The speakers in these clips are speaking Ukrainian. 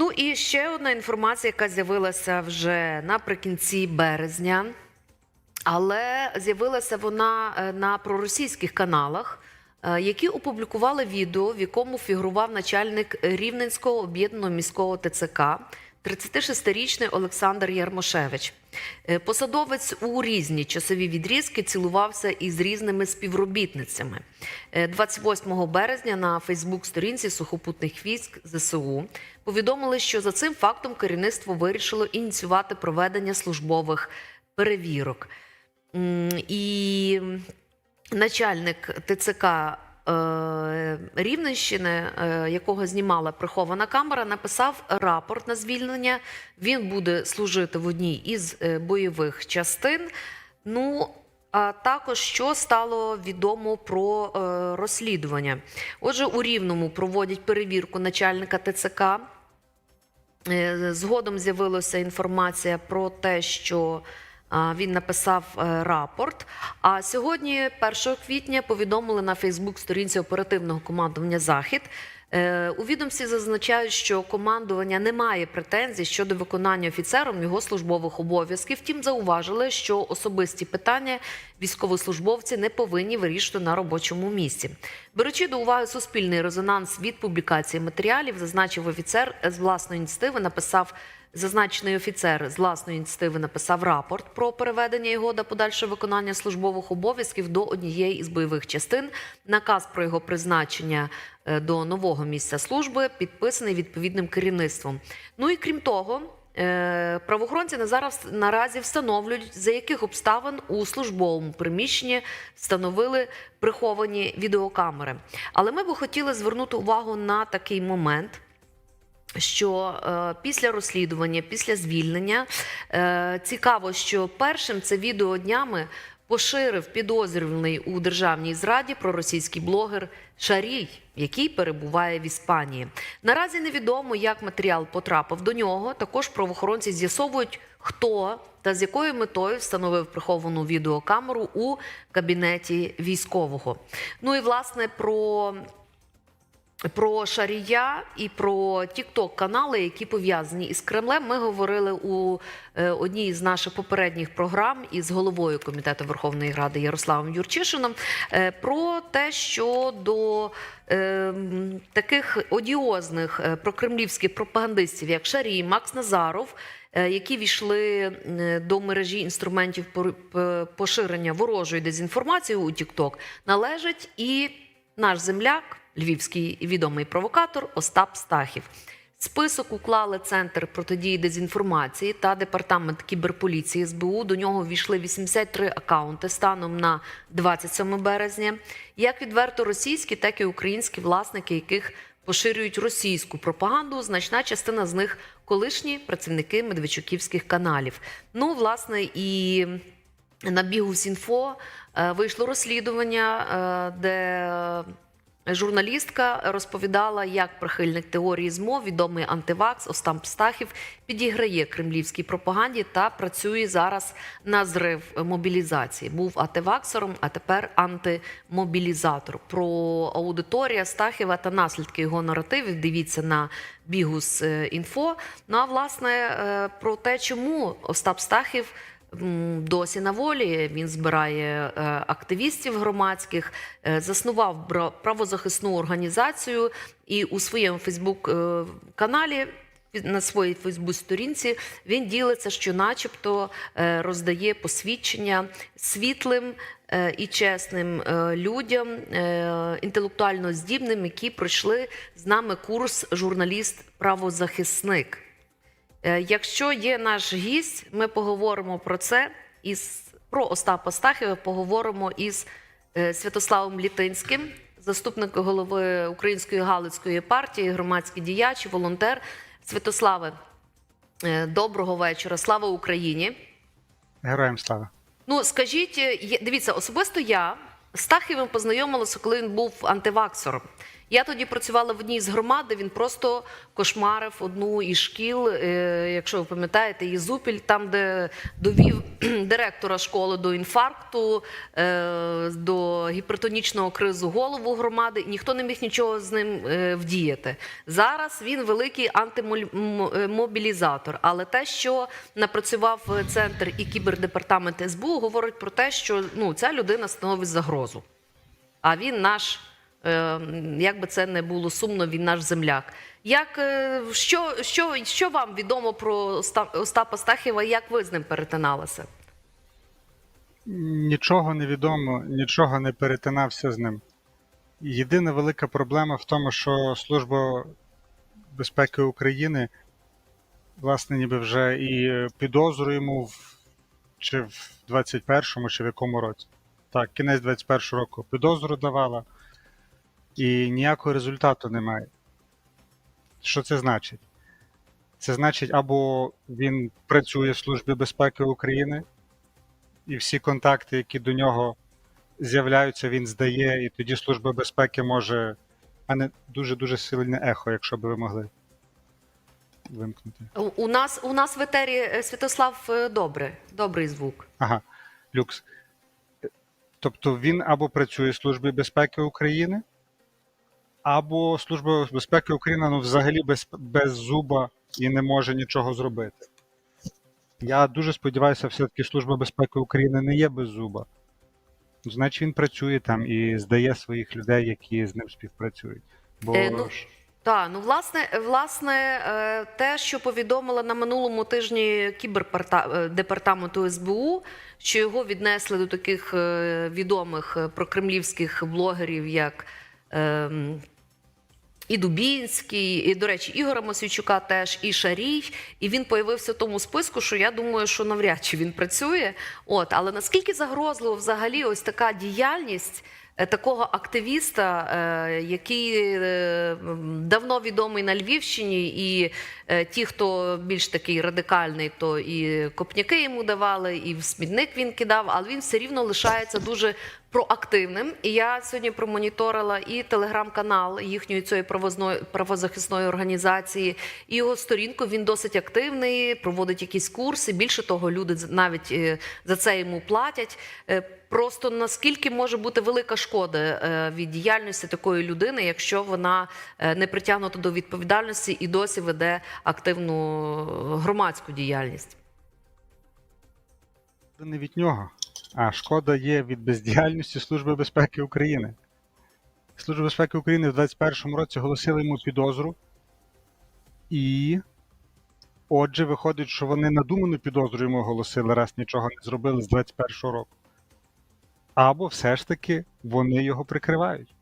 Ну і ще одна інформація, яка з'явилася вже наприкінці березня, але з'явилася вона е, на проросійських каналах, е, які опублікували відео, в якому фігурував начальник Рівненського об'єднаного міського ТЦК. 36-річний Олександр Ярмошевич. Е, Посадовець у різні часові відрізки цілувався із різними співробітницями. Е, 28 березня на Фейсбук-сторінці сухопутних військ ЗСУ повідомили, що за цим фактом керівництво вирішило ініціювати проведення службових перевірок. І начальник ТЦК е, Рівненщини, е, якого знімала прихована камера, написав рапорт на звільнення. Він буде служити в одній із е, бойових частин. Ну а також що стало відомо про е, розслідування. Отже, у Рівному проводять перевірку начальника ТЦК. Е, Згодом з'явилася інформація про те, що він написав е, рапорт. А сьогодні, 1 квітня, повідомили на Фейсбук-сторінці оперативного командування Захід. Е, У відомстві зазначають, що командування не має претензій щодо виконання офіцером його службових обов'язків. Втім, зауважили, що особисті питання військовослужбовці не повинні вирішувати на робочому місці. Беручи до уваги суспільний резонанс від публікації матеріалів, зазначив офіцер з власної ініціативи, написав. Зазначений офіцер з власної ініціативи написав рапорт про переведення його до подальшого виконання службових обов'язків до однієї із бойових частин. Наказ про його призначення е, до нового місця служби підписаний відповідним керівництвом. Ну і крім того. е, Правоохоронці на зараз наразі встановлюють, за яких обставин у службовому приміщенні встановили приховані відеокамери. Але ми би хотіли звернути увагу на такий момент що е, після розслідування, після звільнення е, цікаво, що першим це відео днями поширив підозрюваний у державній зраді проросійський блогер Шарій, який перебуває в Іспанії. Наразі невідомо, як матеріал потрапив до нього. Також правоохоронці з'ясовують, хто та з якою метою встановив приховану відеокамеру у кабінеті військового. Ну і власне про про Шарія і про тікток канали, які пов'язані із Кремлем. Ми говорили у е, одній з наших попередніх програм із головою комітету Верховної Ради Ярославом Юрчишином е, про те, що до е, таких одіозних прокремлівських пропагандистів, як Шарій, Макс Назаров. Які війшли до мережі інструментів поширення ворожої дезінформації у TikTok, належить і наш земляк, львівський відомий провокатор Остап Стахів. Список уклали Центр протидії дезінформації та департамент кіберполіції СБУ. До нього ввійшли 83 акаунти станом на 27 березня. Як відверто російські, так і українські власники, яких поширюють російську пропаганду. Значна частина з них колишні працівники медведчуківських каналів. Ну, власне, і на бігу Сінфо е, вийшло розслідування, е, де журналістка розповідала, як прихильник теорії змов, відомий антивакс Остап Стахів підіграє кремлівській пропаганді та працює зараз на зрив мобілізації. Був антиваксером, а тепер антимобілізатор. Про аудиторія Стахіва та наслідки його наративів. Дивіться на бігус е, інфо. Ну а власне е, про те, чому Остап Стахів. Досі на волі він збирає е, активістів громадських, е, заснував правозахисну організацію і у своєму Фейсбук е, каналі. На своїй Фейсбук-сторінці він ділиться, що, начебто, роздає посвідчення світлим і чесним людям, інтелектуально здібним, які пройшли з нами курс журналіст-правозахисник. Е, Якщо є наш гість, ми поговоримо про це із про Остапа Стахіва. Поговоримо із е, Святославом Літинським, заступником голови Української Галицької партії, громадський діяч, волонтер. Святославе, е, доброго вечора. Слава Україні! Героям слава. Ну скажіть, дивіться, особисто я з Стахівим познайомилася, коли він був антиваксером. Я тоді працювала в одній з громад, де він просто кошмарив одну із шкіл, е, якщо ви пам'ятаєте, Єзупіль, там, де довів директора школи до інфаркту, е, до гіпертонічного кризу голову громади, ніхто не міг нічого з ним е, вдіяти. Зараз він великий антимобілізатор. Але те, що напрацював центр і кібердепартамент СБУ, говорить про те, що ну, ця людина становить загрозу. А він наш, як би це не було сумно, він наш земляк. Як, е, що, що, що вам відомо про Оста- Остапа Стахіва, як ви з ним перетиналися? Нічого не відомо, нічого не перетинався з ним. Єдина велика проблема в тому, що Служба безпеки України, власне, ніби вже і підозрюємо в, чи в 21-му, чи в якому році. Так, кінець 21-го року підозру давала, і ніякого результату немає. Що це значить? Це значить, або він працює в Службі безпеки України, і всі контакти, які до нього з'являються, він здає, і тоді Служба безпеки може. А не дуже-дуже сильне ехо, якщо б ви могли вимкнути. У, у, нас, у нас в етері е, Святослав е, добре, добрий звук. Ага, люкс. Тобто він або працює в Службі безпеки України, або Служба безпеки України ну, взагалі без, без зуба і не може нічого зробити. Я дуже сподіваюся, все-таки Служба безпеки України не є без зуба. Значить, він працює там і здає своїх людей, які з ним співпрацюють. Бо Е, ну, Так, ну власне, власне, е, те, що повідомила на минулому тижні кібердепартаменту СБУ, що його віднесли до таких е, відомих е, прокремлівських блогерів, як ем, і Дубінський, і, до речі, Ігора Мосійчука теж, і Шарій. І він появився в тому списку, що я думаю, що навряд чи він працює. От, але наскільки загрозливо взагалі ось така діяльність е, такого активіста, е, який е, давно відомий на Львівщині, і ті, хто більш такий радикальний, то і копняки йому давали, і в смітник він кидав, але він все рівно лишається дуже проактивним. І я сьогодні промоніторила і телеграм-канал їхньої цієї правозахисної організації, і його сторінку. Він досить активний, проводить якісь курси. Більше того, люди навіть е, за це йому платять. Е, Просто наскільки може бути велика шкода е, від діяльності такої людини, якщо вона не притягнута до відповідальності і досі веде активну громадську діяльність. не від нього, а шкода є від бездіяльності Служби безпеки України. Служба безпеки України в 2021 році оголосила йому підозру, і отже, виходить, що вони надуману підозру йому оголосили, раз нічого не зробили з 2021 року. Або все ж таки вони його прикривають.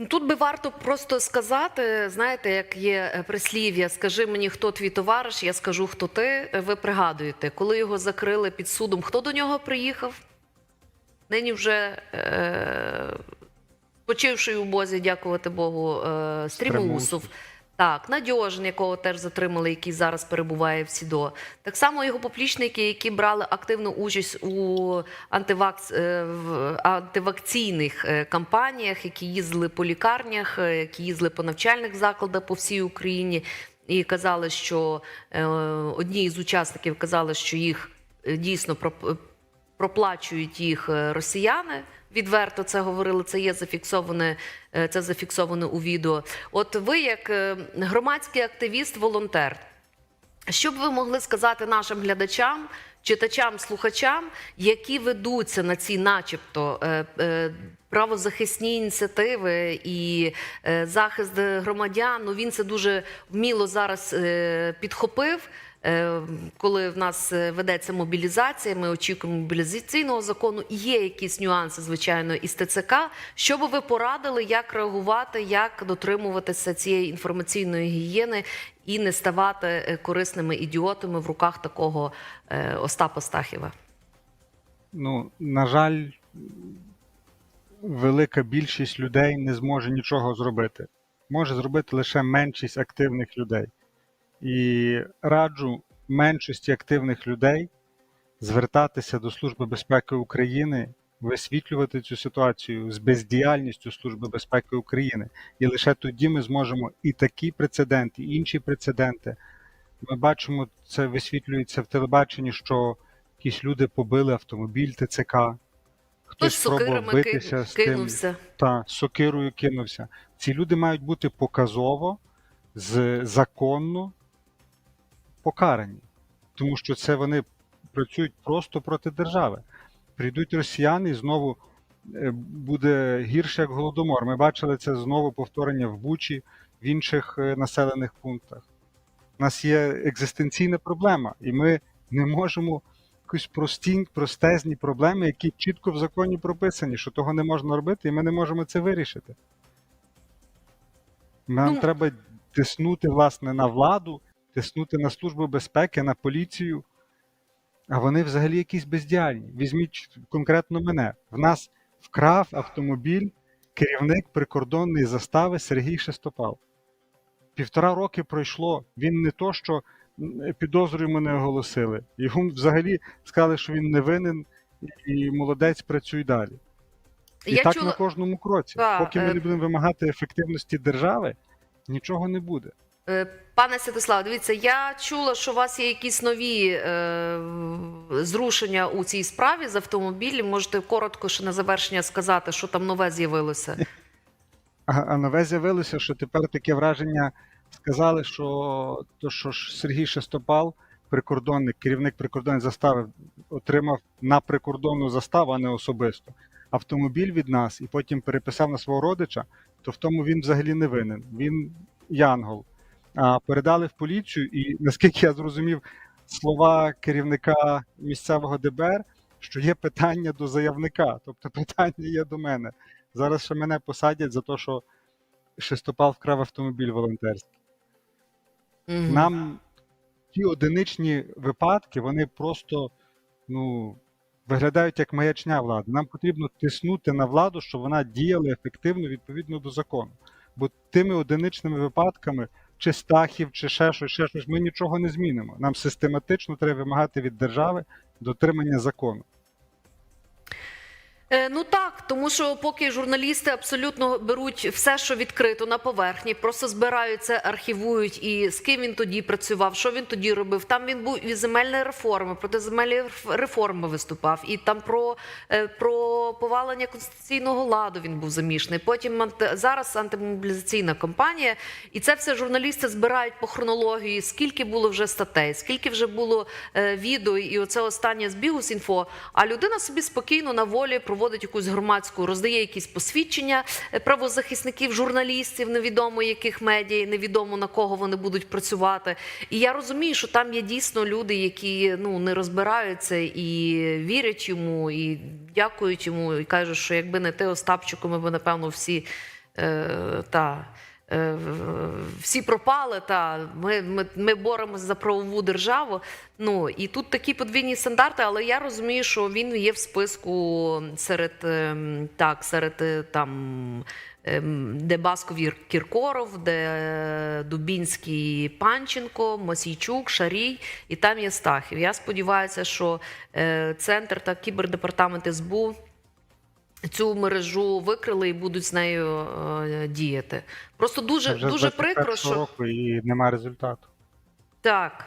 Ну, Тут би варто просто сказати, знаєте, як є е, прислів'я, скажи мені, хто твій товариш, я скажу, хто ти. Е, Ви пригадуєте, коли його закрили під судом, хто до нього приїхав? Нині вже е, почивши у Бозі, дякувати Богу, е, Стрімоусов. Так, Надьожин, якого теж затримали, який зараз перебуває в СІДО. Так само його поплічники, які брали активну участь у антивакц... е, антивакційних е, кампаніях, які їздили по лікарнях, е, які їздили по навчальних закладах по всій Україні, і казали, що одні з учасників казали, що їх дійсно проплачують їх е, росіяни. Відверто це говорили, це є зафіксоване, е, це зафіксовано у відео. От ви, як е, громадський активіст, волонтер, що б ви могли сказати нашим глядачам, читачам, слухачам, які ведуться на ці, начебто, е, е, правозахисні ініціативи і е, захист громадян? Ну він це дуже вміло зараз підхопив. Коли в нас ведеться мобілізація, ми очікуємо мобілізаційного закону. І Є якісь нюанси, звичайно, із ТЦК. Що би ви порадили, як реагувати, як дотримуватися цієї інформаційної гігієни і не ставати е, корисними ідіотами в руках такого е, Остапа Стахіва? Ну, на жаль, велика більшість людей не зможе нічого зробити. Може зробити лише меншість активних людей. І раджу меншості активних людей звертатися до Служби безпеки України висвітлювати цю ситуацію з бездіяльністю Служби безпеки України. І лише тоді ми зможемо і такі прецеденти, і інші прецеденти. Ми бачимо, це висвітлюється в телебаченні, що якісь люди побили автомобіль ТЦК, Хтось спробував битися з тим, та сокирою кинувся. Ці люди мають бути показово, з, законно покарані, тому що це вони працюють просто проти держави. Прийдуть росіяни і знову е, буде гірше як голодомор. Ми бачили це знову повторення в Бучі, в інших е, населених пунктах. У нас є екзистенційна проблема, і ми не можемо якісь прості, простезні проблеми, які чітко в законі прописані, що того не можна робити, і ми не можемо це вирішити. Нам Ну, треба тиснути власне на владу, тиснути на Службу безпеки, на поліцію. А вони взагалі якісь бездіяльні. Візьміть конкретно мене. В нас вкрав автомобіль керівник прикордонної застави Сергій Шестопал. Півтора роки пройшло. Він не то, що м, підозрюємо не оголосили. Йому взагалі сказали, що він не винен і молодець працюй далі. І Я так чула- на кожному кроці. Та, Поки ми е, не будемо вимагати ефективності держави, нічого не буде. Е, Пане Святослав, дивіться, я чула, що у вас є якісь нові е, зрушення у цій справі з автомобілів. Можете коротко ще на завершення сказати, що там нове з'явилося. А, нове з'явилося, що тепер таке враження сказали, що то, що Сергій Шестопал, прикордонник, керівник прикордонної застави, отримав на прикордонну заставу, а не особисто. Автомобіль від нас і потім переписав на свого родича, то в тому він взагалі не винен. Він янгол. Передали в поліцію, і наскільки я зрозумів, слова керівника місцевого ДБР, що є питання до заявника, тобто питання є до мене. Зараз ще мене посадять за те, що Шестопал вкрав автомобіль волонтерський. Мгм. Нам ті одиничні випадки, вони просто ну, виглядають як маячня влади. Нам потрібно тиснути на владу, щоб вона діяла ефективно відповідно до закону. Бо тими одиничними випадками, чи стахів, чи ще щось, ще щось, ми нічого не змінимо. Нам систематично треба вимагати від держави дотримання закону. Е, Ну так, тому що поки журналісти абсолютно беруть все, що відкрито на поверхні, просто збирають це, архівують і з ким він тоді працював, що він тоді робив. Там він був і земельної реформи, проти земельної реф- реформи виступав, і там про, е, про повалення конституційного ладу він був замішаний. Потім зараз антимобілізаційна кампанія, і це все журналісти збирають по хронології, скільки було вже статей, скільки вже було е, відео, і оце останнє з Бігус.Інфо, А людина собі спокійно на волі проводить якусь громадську, роздає якісь посвідчення е, правозахисників, журналістів, невідомо яких медіа, невідомо на кого вони будуть працювати. І я розумію, що там є дійсно люди, які ну не розбираються і вірять йому, і дякують йому, і кажуть, що якби не ти Остапчику, ми б напевно всі е, та. Е, Всі пропали, та ми, ми, ми боремося за правову державу. Ну і тут такі подвійні стандарти, але я розумію, що він є в списку серед ем, так, серед е, там. ем, Де Басков Кіркоров, де Дубінський Панченко, Мосійчук, Шарій, і там є Стахів. Я сподіваюся, що е, центр та кібердепартамент СБУ цю мережу викрили і будуть з нею е, діяти. Просто дуже Вже дуже прикро, що року і немає результату. так.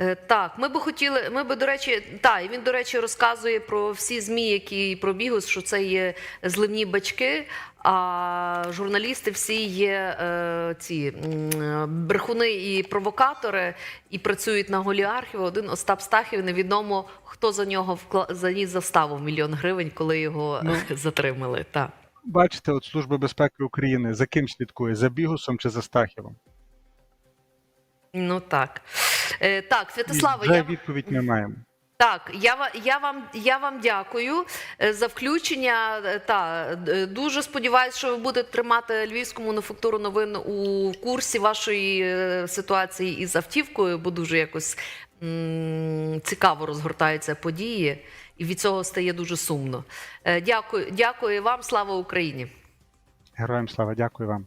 Е, Так, ми би хотіли. Ми би, до речі, та і він, до речі, розказує про всі змі, які пробігли, що це є зливні бачки. А журналісти всі є е, ці е, брехуни і провокатори, і працюють на голіархів. Один Остап Стахів невідомо хто за нього вкла... заніс заставу в мільйон гривень, коли його Ну. затримали. Так. Бачите, от Служба безпеки України за ким слідкує? За Бігусом чи за Стахівом? Ну так. Е, так, Святослава, я відповідь ми маємо. Так, я, я, вам, я вам дякую е, за включення. Е, Та, дуже сподіваюся, що ви будете тримати львівську мануфактуру новин у курсі вашої ситуації із автівкою, бо дуже якось м, цікаво розгортаються події, і від цього стає дуже сумно. Дякую, дякую вам, слава Україні! Героям слава, дякую вам.